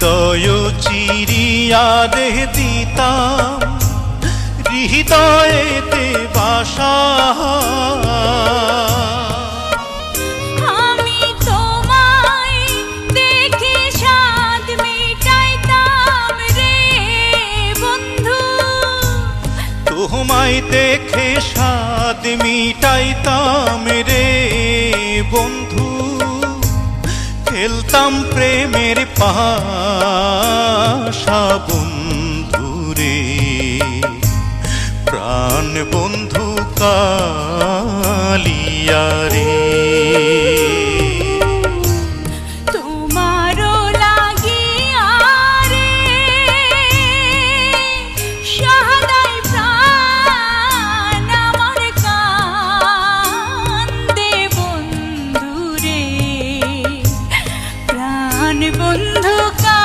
হৃদয় চিরিয়া দেহ দিতাম হৃদয়েতে বাসা। দেখে সাদ মেটাইতাম রে তোমায় দেখে স্বাদ মিটাইতাম রে বন্ধু। খেলতাম প্রেমের পাশা বন্ধুরে। প্রাণ বন্ধু কালিয়া প্রাণ বন্ধু